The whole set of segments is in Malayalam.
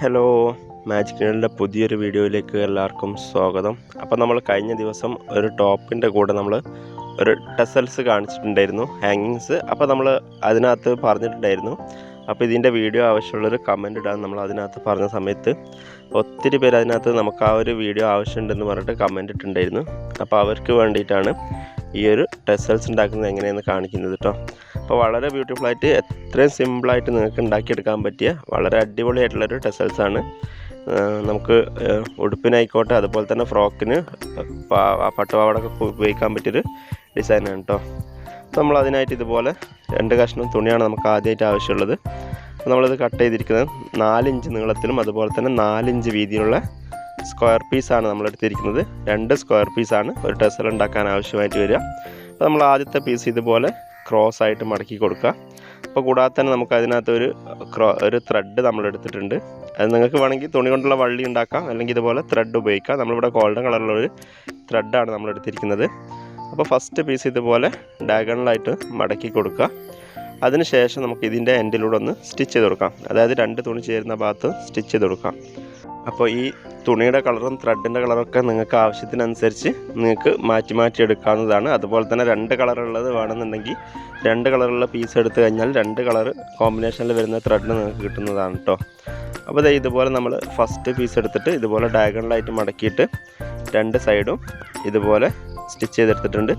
ഹലോ മാജിക് നിഴലിന്റെ പുതിയൊരു വീഡിയോയിലേക്ക് എല്ലാവർക്കും സ്വാഗതം. അപ്പോൾ നമ്മൾ കഴിഞ്ഞ ദിവസം ഒരു ടോപ്പിന്റെ കൂടെ നമ്മൾ ഒരു ടെസൽസ് കാണിച്ചിട്ടുണ്ടായിരുന്നു ഹാങ്ങിങ്സ്. അപ്പോൾ നമ്മൾ അതിനകത്ത് പറഞ്ഞിട്ടുണ്ടായിരുന്നു. അപ്പോൾ ഇതിന്റെ വീഡിയോ ആവശ്യമുള്ളൊരു കമന്റ് ഇടാൻ നമ്മൾ അതിനകത്ത് പറഞ്ഞ സമയത്ത് ഒത്തിരി പേര് അതിനകത്ത് നമുക്ക് ആ ഒരു വീഡിയോ ആവശ്യമുണ്ടെന്ന് പറഞ്ഞിട്ട് കമന്റ് ഇട്ടിട്ടുണ്ടായിരുന്നു. അപ്പോൾ അവർക്ക് വേണ്ടിയിട്ടാണ് ഈ ഒരു ടെസൽസ് ഉണ്ടാക്കുന്നത് എങ്ങനെയെന്ന് കാണിക്കുന്നത് കേട്ടോ അപ്പോൾ വളരെ ബ്യൂട്ടിഫുൾ ആയിട്ട് എത്രയും സിമ്പിളായിട്ട് നിങ്ങൾക്ക് ഉണ്ടാക്കിയെടുക്കാൻ പറ്റിയ വളരെ അടിപൊളിയായിട്ടുള്ളൊരു ആണ്. നമുക്ക് ഉടുപ്പിനായിക്കോട്ടെ അതുപോലെ തന്നെ ഫ്രോക്കിന് പട്ടുപാവാടൊക്കെ ഉപയോഗിക്കാൻ പറ്റിയൊരു ഡിസൈനാണ് കേട്ടോ അപ്പോൾ നമ്മൾ അതിനായിട്ട് ഇതുപോലെ രണ്ട് കഷ്ണം തുണിയാണ് നമുക്ക് ആദ്യമായിട്ട് ആവശ്യമുള്ളത്. അപ്പോൾ നമ്മളിത് കട്ട് ചെയ്തിരിക്കുന്നത് നാലിഞ്ച് നീളത്തിലും അതുപോലെ തന്നെ നാലിഞ്ച് വീതിയിലുള്ള സ്ക്വയർ പീസാണ് നമ്മൾ എടുത്തിരിക്കുന്നത് രണ്ട് സ്ക്വയർ പീസാണ് ഒരു ടെസൽ ഉണ്ടാക്കാൻ ആവശ്യമായിട്ട് വരിക. അപ്പോൾ നമ്മൾ ആദ്യത്തെ പീസ് ഇതുപോലെ ക്രോസ് ആയിട്ട് മടക്കി കൊടുക്കുക. അപ്പോൾ കൂടാതെ തന്നെ നമുക്ക് അതിനകത്ത് ഒരു ക്രോ ഒരു ത്രെഡ് നമ്മൾ എടുത്തിട്ടുണ്ട്. അത് നിങ്ങൾക്ക് വേണമെങ്കിൽ തുണി കൊണ്ടുള്ള വള്ളി ഉണ്ടാക്കാം. അല്ലെങ്കിൽ ഇതുപോലെ ത്രെഡ് ഉപയോഗിക്കാം. നമ്മളിവിടെ ഗോൾഡൻ കളറിലുള്ള ഒരു ത്രെഡാണ് നമ്മൾ എടുത്തിരിക്കുന്നത്. അപ്പോൾ ഫസ്റ്റ് പീസ് ഇതുപോലെ ഡയഗണലായിട്ട് മടക്കി കൊടുക്കുക. അതിനുശേഷം നമുക്ക് ഇതിന്റെ എൻഡിലൂടെ ഒന്ന് സ്റ്റിച്ച് ചെയ്ത് കൊടുക്കാം. അതായത് രണ്ട് തുണി ചേരുന്ന ഭാഗത്ത് സ്റ്റിച്ച് ചെയ്ത് കൊടുക്കാം. അപ്പോൾ ഈ തുണിയുടെ കളറും ത്രെഡിന്റെ കളറൊക്കെ നിങ്ങൾക്ക് ആവശ്യത്തിനനുസരിച്ച് നിങ്ങൾക്ക് മാറ്റി മാറ്റി എടുക്കാവുന്നതാണ്. അതുപോലെ തന്നെ രണ്ട് കളറുള്ളത് വേണമെന്നുണ്ടെങ്കിൽ രണ്ട് കളറുള്ള പീസ് എടുത്തു കഴിഞ്ഞാൽ രണ്ട് കളർ കോമ്പിനേഷനിൽ വരുന്ന ത്രെഡ് നിങ്ങൾക്ക് കിട്ടുന്നതാണ് കേട്ടോ അപ്പോൾ ദേ ഇതുപോലെ നമ്മൾ ഫസ്റ്റ് പീസ് എടുത്തിട്ട് ഇതുപോലെ ഡയഗണലായിട്ട് മടക്കിയിട്ട് രണ്ട് സൈഡും ഇതുപോലെ സ്റ്റിച്ച് ചെയ്തെടുത്തിട്ടുണ്ട്.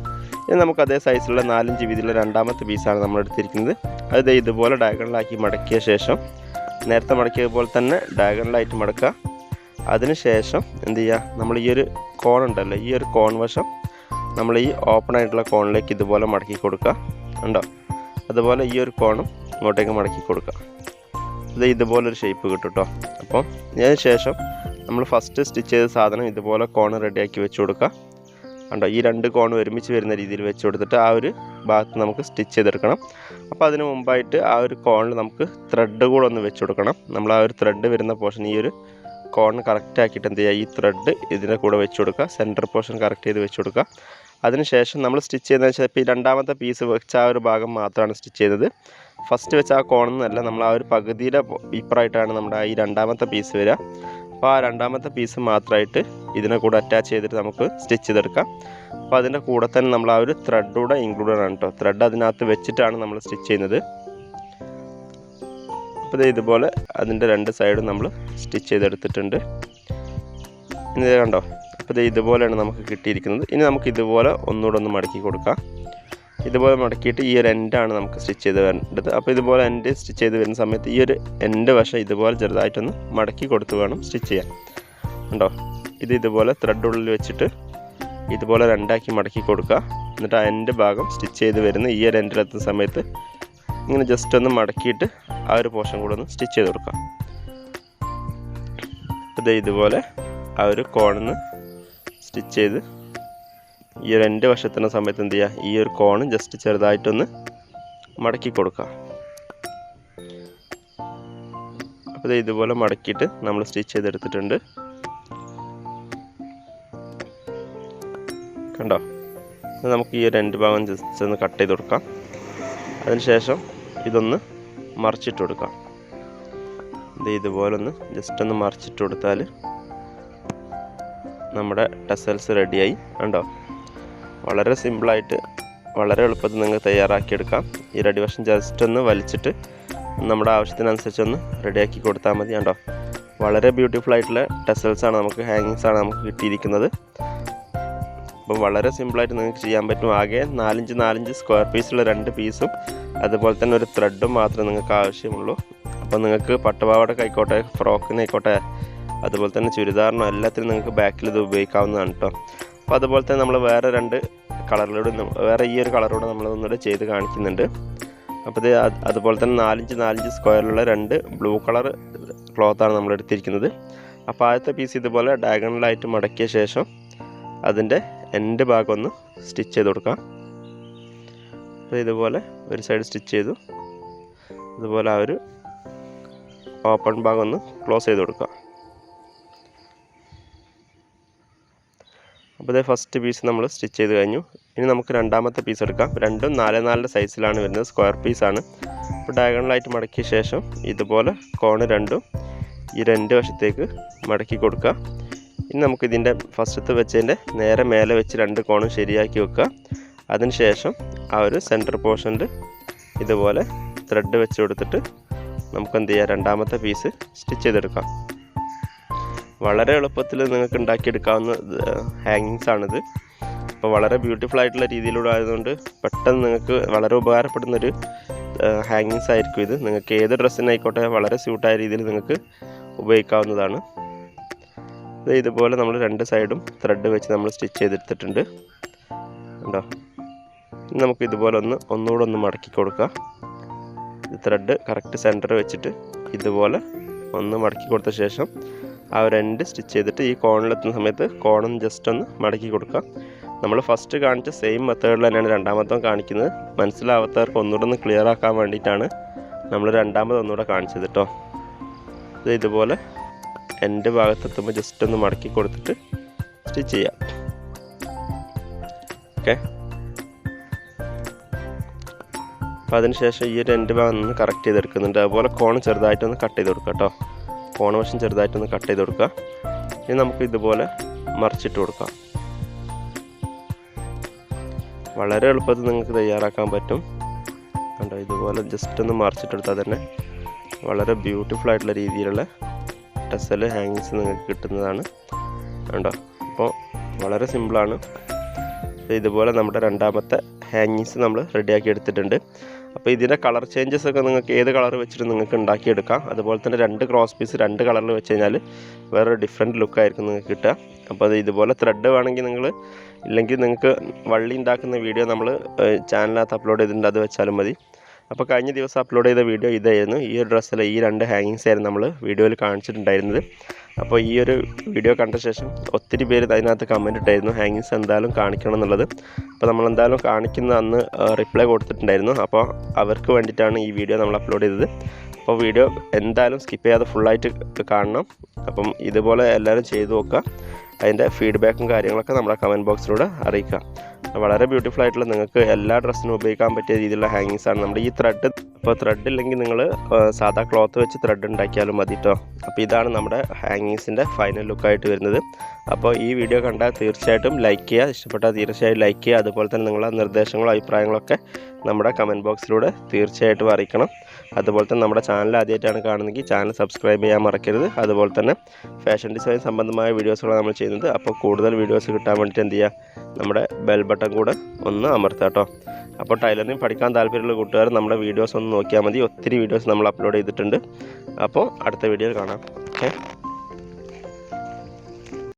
ഇനി നമുക്ക് അതേ സൈസിലുള്ള നാലഞ്ച് വീതിയിലുള്ള രണ്ടാമത്തെ പീസാണ് നമ്മൾ എടുത്തിരിക്കുന്നത്. അത് ഇതുപോലെ ഡയഗണലാക്കി മടക്കിയ ശേഷം നേരത്തെ മടക്കിയതുപോലെ തന്നെ ഡയഗണലായിട്ട് മടക്കുക. അതിനുശേഷം എന്ത് ചെയ്യുക? നമ്മൾ ഈ ഒരു കോൺ ഉണ്ടല്ലോ ഈ ഒരു കോൺ വശം നമ്മൾ ഈ ഓപ്പൺ ആയിട്ടുള്ള കോണിലേക്ക് ഇതുപോലെ മടക്കി കൊടുക്കുക. ഉണ്ടോ അതുപോലെ ഈ ഒരു കോണും ഇങ്ങോട്ടേക്ക് മടക്കി കൊടുക്കുക. ഇത് ഇതുപോലൊരു ഷേപ്പ് കിട്ടും കേട്ടോ അപ്പം അതിന് ശേഷം നമ്മൾ ഫസ്റ്റ് സ്റ്റിച്ച് ചെയ്ത സാധനം ഇതുപോലെ കോൺ റെഡിയാക്കി വെച്ച് കൊടുക്കുക. ഉണ്ടോ ഈ രണ്ട് കോൺ ഒരുമിച്ച് വരുന്ന രീതിയിൽ വെച്ച് കൊടുത്തിട്ട് ആ ഒരു ഭാഗത്ത് നമുക്ക് സ്റ്റിച്ച് ചെയ്തെടുക്കണം. അപ്പോൾ അതിന് മുമ്പായിട്ട് ആ ഒരു കോണിൽ നമുക്ക് ത്രെഡ് കൂടെ ഒന്ന് വെച്ച് കൊടുക്കണം. നമ്മൾ ആ ഒരു ത്രെഡ് വരുന്ന പോർഷൻ ഈ ഒരു കോൺ കറക്റ്റ് ആക്കിയിട്ട് എന്ത് ചെയ്യുക? ഈ ത്രെഡ് ഇതിന്റെ കൂടെ വെച്ച് കൊടുക്കുക. സെന്റർ പോർഷൻ കറക്റ്റ് ചെയ്ത് വെച്ച് കൊടുക്കുക. അതിനുശേഷം നമ്മൾ സ്റ്റിച്ച് ചെയ്യുന്നത് വെച്ചാൽ ഇപ്പോൾ ഈ രണ്ടാമത്തെ പീസ് വെച്ച ആ ഒരു ഭാഗം മാത്രമാണ് സ്റ്റിച്ച് ചെയ്തത്. ഫസ്റ്റ് വെച്ച ആ കോണെന്നല്ല നമ്മൾ ആ ഒരു പകുതിയുടെ ഇപ്പറായിട്ടാണ് നമ്മുടെ ഈ രണ്ടാമത്തെ പീസ് വരിക. അപ്പോൾ ആ രണ്ടാമത്തെ പീസ് മാത്രമായിട്ട് ഇതിനെ കൂടെ അറ്റാച്ച് ചെയ്തിട്ട് നമുക്ക് സ്റ്റിച്ച് ചെയ്തെടുക്കാം. അപ്പോൾ അതിന്റെ കൂടെ തന്നെ നമ്മൾ ആ ഒരു ത്രെഡ് കൂടെ ഇൻക്ലൂഡഡ് ആണ് കേട്ടോ. ത്രെഡ് അതിനകത്ത് വെച്ചിട്ടാണ് നമ്മൾ സ്റ്റിച്ച് ചെയ്യുന്നത്. അപ്പോൾ ഇതുപോലെ അതിന്റെ രണ്ട് സൈഡും നമ്മൾ സ്റ്റിച്ച് ചെയ്തെടുത്തിട്ടുണ്ട്. ഇനി കണ്ടോ? അപ്പോൾ ഇതുപോലെയാണ് നമുക്ക് കിട്ടിയിരിക്കുന്നത്. ഇനി നമുക്ക് ഇതുപോലെ ഒന്നുകൂടെ ഒന്ന് മടക്കി കൊടുക്കാം. ഇതുപോലെ മടക്കിയിട്ട് ഈ ഒരു എൻഡാണ് നമുക്ക് സ്റ്റിച്ച് ചെയ്ത് വരേണ്ടത്. അപ്പോൾ ഇതുപോലെ എൻഡ് സ്റ്റിച്ച് ചെയ്ത് വരുന്ന സമയത്ത് ഈ ഒരു എൻഡ് വശം ഇതുപോലെ ചെറുതായിട്ടൊന്ന് മടക്കി കൊടുത്ത് വേണം സ്റ്റിച്ച് ചെയ്യാൻ. ഉണ്ടോ ഇത് ഇതുപോലെ ത്രെഡ് ഉള്ളിൽ വെച്ചിട്ട് ഇതുപോലെ രണ്ടാക്കി മടക്കി കൊടുക്കുക. എന്നിട്ട് എൻഡ് ഭാഗം സ്റ്റിച്ച് ചെയ്ത് വരുന്ന ഈ ഒരു എൻഡിലെത്തുന്ന സമയത്ത് ഇങ്ങനെ ജസ്റ്റ് ഒന്ന് മടക്കിയിട്ട് ആ ഒരു പോർഷൻ കൂടെ ഒന്ന് സ്റ്റിച്ച് ചെയ്ത് കൊടുക്കാം ഇത് ഇതുപോലെ ആ ഒരു കോണിന്ന് സ്റ്റിച്ച് ചെയ്ത് ഈ ഒരു എന്റെ വശത്തിന്റെ സമയത്ത് എന്ത് ചെയ്യുക? ഈ ഒരു കോണ് ജസ്റ്റ് ചെറുതായിട്ടൊന്ന് മടക്കി കൊടുക്കുക. അപ്പോൾ ഇതുപോലെ മടക്കിയിട്ട് നമ്മൾ സ്റ്റിച്ച് ചെയ്തെടുത്തിട്ടുണ്ട്. കണ്ടോ? നമുക്ക് ഈ ഒരു രണ്ട് ഭാഗം ജസ്റ്റ് ഒന്ന് കട്ട് ചെയ്ത് കൊടുക്കാം. അതിനുശേഷം ഇതൊന്ന് മറിച്ചിട്ട് കൊടുക്കാം. ഇത് ഇതുപോലെ ഒന്ന് ജസ്റ്റ് ഒന്ന് മറിച്ചിട്ട് കൊടുത്താൽ നമ്മുടെ ടെസൽസ് റെഡിയായി. കണ്ടോ? വളരെ സിമ്പിളായിട്ട് വളരെ എളുപ്പത്തിൽ നിങ്ങൾക്ക് തയ്യാറാക്കിയെടുക്കാം. ഈ റെഡി വശം ജസ്റ്റ് ഒന്ന് വലിച്ചിട്ട് നമ്മുടെ ആവശ്യത്തിനനുസരിച്ച് ഒന്ന് റെഡിയാക്കി കൊടുത്താൽ മതി. കണ്ടോ? വളരെ ബ്യൂട്ടിഫുൾ ആയിട്ടുള്ള ടെസൽസ് ആണ് നമുക്ക് ഹാങ്ങിങ്സ് ആണ് നമുക്ക് കിട്ടിയിരിക്കുന്നത്. അപ്പം വളരെ സിമ്പിളായിട്ട് നിങ്ങൾക്ക് ചെയ്യാൻ പറ്റും. ആകെ നാലഞ്ച് നാലഞ്ച് സ്ക്വയർ പീസുള്ള രണ്ട് പീസും. അതുപോലെ തന്നെ ഒരു ത്രെഡും മാത്രമേ നിങ്ങൾക്ക് ആവശ്യമുള്ളൂ. അപ്പോൾ നിങ്ങൾക്ക് പട്ടുപാവാടക്കായിക്കോട്ടെ ഫ്രോക്കിനായിക്കോട്ടെ അതുപോലെ തന്നെ ചുരിദാറിനോ എല്ലാത്തിനും നിങ്ങൾക്ക് ബാക്കിൽ ഇത് ഉപയോഗിക്കാവുന്നതാണ് കേട്ടോ അപ്പോൾ അതുപോലെ തന്നെ നമ്മൾ വേറെ രണ്ട് കളറിലൂടെ വേറെ ഈ ഒരു കളറോടെ നമ്മൾ ഒന്നുകൂടെ ചെയ്ത് കാണിക്കുന്നുണ്ട്. അപ്പോൾ ഇത് അതുപോലെ തന്നെ നാലഞ്ച് നാലഞ്ച് സ്ക്വയറിലുള്ള രണ്ട് ബ്ലൂ കളർ ക്ലോത്താണ് നമ്മൾ എടുത്തിരിക്കുന്നത്. അപ്പോൾ ആദ്യത്തെ പീസ് ഇതുപോലെ ഡയഗണലായിട്ട് മടക്കിയ ശേഷം അതിന്റെ എൻഡ് ഭാഗം ഒന്ന് സ്റ്റിച്ച് ചെയ്ത് കൊടുക്കാം. അപ്പോൾ ഇതുപോലെ ഒരു സൈഡ് സ്റ്റിച്ച് ചെയ്തു. അതുപോലെ ആ ഒരു ഓപ്പൺ ഭാഗം ഒന്ന് ക്ലോസ് ചെയ്ത് കൊടുക്കുക അപ്പോൾ ഇതേ ഫസ്റ്റ് പീസ് നമ്മൾ സ്റ്റിച്ച് ചെയ്ത് കഴിഞ്ഞു. ഇനി നമുക്ക് രണ്ടാമത്തെ പീസ് എടുക്കാം. രണ്ടും നാല് നാലിന്റെ സൈസിലാണ് വരുന്നത്. സ്ക്വയർ പീസാണ് അപ്പോൾ ഡയഗണലായിട്ട് മടക്കിയ ശേഷം ഇതുപോലെ കോണ് രണ്ടും ഈ രണ്ട് വശത്തേക്ക് മടക്കി കൊടുക്കുക ഇനി നമുക്ക് ഇതിന്റെ ഫസ്റ്റത്ത് വെച്ചതിന്റെ നേരെ മേലെ വെച്ച് രണ്ട് കോണും ശരിയാക്കി വെക്കുക. അതിനുശേഷം ആ ഒരു സെന്റർ പോർഷനിൽ ഇതുപോലെ ത്രെഡ് വെച്ച് കൊടുത്തിട്ട് നമുക്ക് എന്ത് ചെയ്യാം? രണ്ടാമത്തെ പീസ് സ്റ്റിച്ച് ചെയ്തെടുക്കാം. വളരെ എളുപ്പത്തിൽ നിങ്ങൾക്ക് ഉണ്ടാക്കിയെടുക്കാവുന്ന ഹാങ്ങിങ്സ് ആണിത്. അപ്പോൾ വളരെ ബ്യൂട്ടിഫുൾ ആയിട്ടുള്ള രീതിയിലൂടെ ആയതുകൊണ്ട് പെട്ടെന്ന് നിങ്ങൾക്ക് വളരെ ഉപകാരപ്പെടുന്നൊരു ഹാങ്ങിങ്സ് ആയിരിക്കും ഇത്. നിങ്ങൾക്ക് ഏത് ഡ്രസ്സിനായിക്കോട്ടെ വളരെ സ്യൂട്ടായ രീതിയിൽ നിങ്ങൾക്ക് ഉപയോഗിക്കാവുന്നതാണ്. ഇതുപോലെ നമ്മൾ രണ്ട് സൈഡും ത്രെഡ് വെച്ച് നമ്മൾ സ്റ്റിച്ച് ചെയ്തെടുത്തിട്ടുണ്ട്. ഉണ്ടോ നമുക്ക് ഇതുപോലെ ഒന്ന് ഒന്നുകൂടെ ഒന്ന് മടക്കി കൊടുക്കാം. ത്രെഡ് കറക്റ്റ് സെന്റർ വെച്ചിട്ട് ഇതുപോലെ ഒന്ന് മടക്കി കൊടുത്ത ശേഷം ആ ഒരു എൻഡ് സ്റ്റിച്ച് ചെയ്തിട്ട് ഈ കോണിലെത്തുന്ന സമയത്ത് കോണും ജസ്റ്റ് ഒന്ന് മടക്കി കൊടുക്കാം. നമ്മൾ ഫസ്റ്റ് കാണിച്ച സെയിം മെത്തേഡിൽ തന്നെയാണ് രണ്ടാമത്തെ കാണിക്കുന്നത്. മനസ്സിലാവാത്തവർക്ക് ഒന്നുകൂടെ ഒന്ന് ക്ലിയർ ആക്കാൻ വേണ്ടിയിട്ടാണ് നമ്മൾ രണ്ടാമത് ഒന്നുകൂടെ കാണിച്ചത് കേട്ടോ ഇത് ഇതുപോലെ എന്റെ ഭാഗത്തെത്തുമ്പോൾ ജസ്റ്റ് ഒന്ന് മടക്കി കൊടുത്തിട്ട് സ്റ്റിച്ച് ചെയ്യാം. ഓക്കെ അപ്പോൾ അതിനുശേഷം ഈ ഒരു എന്റെ ഭാഗം ഒന്ന് കറക്റ്റ് ചെയ്തെടുക്കുന്നുണ്ട്. അതുപോലെ കോൺ ചെറുതായിട്ടൊന്ന് കട്ട് ചെയ്ത് കൊടുക്കുക കേട്ടോ. കോൺ വശം ചെറുതായിട്ടൊന്ന് കട്ട് ചെയ്ത് കൊടുക്കുക ഇനി നമുക്ക് ഇതുപോലെ മറിച്ചിട്ട് കൊടുക്കാം. വളരെ എളുപ്പത്തിൽ നിങ്ങൾക്ക് തയ്യാറാക്കാൻ പറ്റും. കണ്ടോ ഇതുപോലെ ജസ്റ്റ് ഒന്ന് മറിച്ചിട്ടെടുത്താൽ തന്നെ വളരെ ബ്യൂട്ടിഫുൾ ആയിട്ടുള്ള രീതിയിലുള്ള ടെസൽ ഹാങ്ങിങ്സ് നിങ്ങൾക്ക് കിട്ടുന്നതാണ്. കണ്ടോ? അപ്പോൾ വളരെ സിമ്പിളാണ്. ഇതുപോലെ നമ്മുടെ രണ്ടാമത്തെ ഹാങ്ങിങ്സ് നമ്മൾ റെഡിയാക്കി എടുത്തിട്ടുണ്ട്. അപ്പോൾ ഇതിന്റെ കളർ ചേഞ്ചസ് ഒക്കെ നിങ്ങൾക്ക് ഏത് കളർ വെച്ചിട്ട് നിങ്ങൾക്ക് ഉണ്ടാക്കിയെടുക്കാം. അതുപോലെ തന്നെ രണ്ട് ക്രോസ് പീസ് രണ്ട് കളറിൽ വെച്ച് കഴിഞ്ഞാൽ വേറൊരു ഡിഫറെന്റ് ലുക്കായിരിക്കും നിങ്ങൾക്ക് കിട്ടുക. അപ്പോൾ അത് ഇതുപോലെ ത്രെഡ് വേണമെങ്കിൽ നിങ്ങൾ ഇല്ലെങ്കിൽ നിങ്ങൾക്ക് വള്ളി ഉണ്ടാക്കുന്ന വീഡിയോ നമ്മൾ ചാനലിനകത്ത് അപ്ലോഡ് ചെയ്തിട്ടുണ്ട്. അത് വെച്ചാലും മതി. അപ്പോൾ കഴിഞ്ഞ ദിവസം അപ്ലോഡ് ചെയ്ത വീഡിയോ ഇതായിരുന്നു. ഈ ഒരു ഡ്രസ്സിലെ ഈ രണ്ട് ഹാങ്ങിങ്സ് ആയിരുന്നു നമ്മൾ വീഡിയോയിൽ കാണിച്ചിട്ടുണ്ടായിരുന്നത്. അപ്പോൾ ഈ ഒരു വീഡിയോ കണ്ട ശേഷം ഒത്തിരി പേര് അതിനകത്ത് കമന്റ് ഇട്ടായിരുന്നു. ഹാങ്ങിങ്സ് എന്തായാലും കാണിക്കണം എന്നുള്ളത്. അപ്പോൾ നമ്മൾ എന്തായാലും കാണിക്കുന്ന അന്ന് റിപ്ലൈ കൊടുത്തിട്ടുണ്ടായിരുന്നു. അപ്പോൾ അവർക്ക് വേണ്ടിയിട്ടാണ് ഈ വീഡിയോ നമ്മൾ അപ്ലോഡ് ചെയ്തത്. അപ്പോൾ വീഡിയോ എന്തായാലും സ്കിപ്പ് ചെയ്യാതെ ഫുള്ളായിട്ട് കാണണം. അപ്പം ഇതുപോലെ എല്ലാവരും ചെയ്തു നോക്കുക. അതിന്റെ ഫീഡ്ബാക്കും കാര്യങ്ങളൊക്കെ നമ്മുടെ കമന്റ് ബോക്സിലൂടെ അറിയിക്കുക. വളരെ ബ്യൂട്ടിഫുൾ ആയിട്ടുള്ള നിങ്ങൾക്ക് എല്ലാ ഡ്രസ്സിനും ഉപയോഗിക്കാൻ പറ്റിയ രീതിയിലുള്ള ഹാങ്ങിങ്സ് ആണ് നമ്മുടെ ഈ ത്രെഡ് അപ്പോൾ ത്രെഡ് ഇല്ലെങ്കിൽ നിങ്ങൾ സാധാ ക്ലോത്ത് വെച്ച് ത്രെഡ് ഉണ്ടാക്കിയാലും മതി കേട്ടോ അപ്പോൾ ഇതാണ് നമ്മുടെ ഹാങ്ങിങ്സിന്റെ ഫൈനൽ ലുക്കായിട്ട് വരുന്നത്. അപ്പോൾ ഈ വീഡിയോ കണ്ടാൽ തീർച്ചയായിട്ടും ലൈക്ക് ചെയ്യുക. ഇഷ്ടപ്പെട്ടാൽ തീർച്ചയായും ലൈക്ക് ചെയ്യുക. അതുപോലെ തന്നെ നിങ്ങളുടെ നിർദ്ദേശങ്ങളും അഭിപ്രായങ്ങളൊക്കെ നമ്മുടെ കമന്റ് ബോക്സിലൂടെ തീർച്ചയായിട്ടും അറിയിക്കണം. അതുപോലെ തന്നെ നമ്മുടെ ചാനൽ ആദ്യമായിട്ടാണ് കാണുന്നതെങ്കിൽ ചാനൽ സബ്സ്ക്രൈബ് ചെയ്യാൻ മറക്കരുത്. അതുപോലെ തന്നെ ഫാഷൻ ഡിസൈൻ സംബന്ധമായ വീഡിയോസുകളാണ് നമ്മൾ ചെയ്യുന്നത്. അപ്പോൾ കൂടുതൽ വീഡിയോസ് കിട്ടാൻ വേണ്ടിയിട്ട് എന്ത് ചെയ്യുക? നമ്മുടെ ബെൽ ബട്ടൺ കൂടെ ഒന്ന് അമർത്തുക കേട്ടോ. അപ്പോൾ ടൈലറിങ് പഠിക്കാൻ താല്പര്യമുള്ള കൂട്ടുകാർ നമ്മുടെ വീഡിയോസ് നോക്കിയാൽ മതി. ഒത്തിരി വീഡിയോസ് നമ്മൾ അപ്ലോഡ് ചെയ്തിട്ടുണ്ട്. അപ്പോൾ അടുത്ത വീഡിയോയിൽ കാണാം. ഓക്കെ?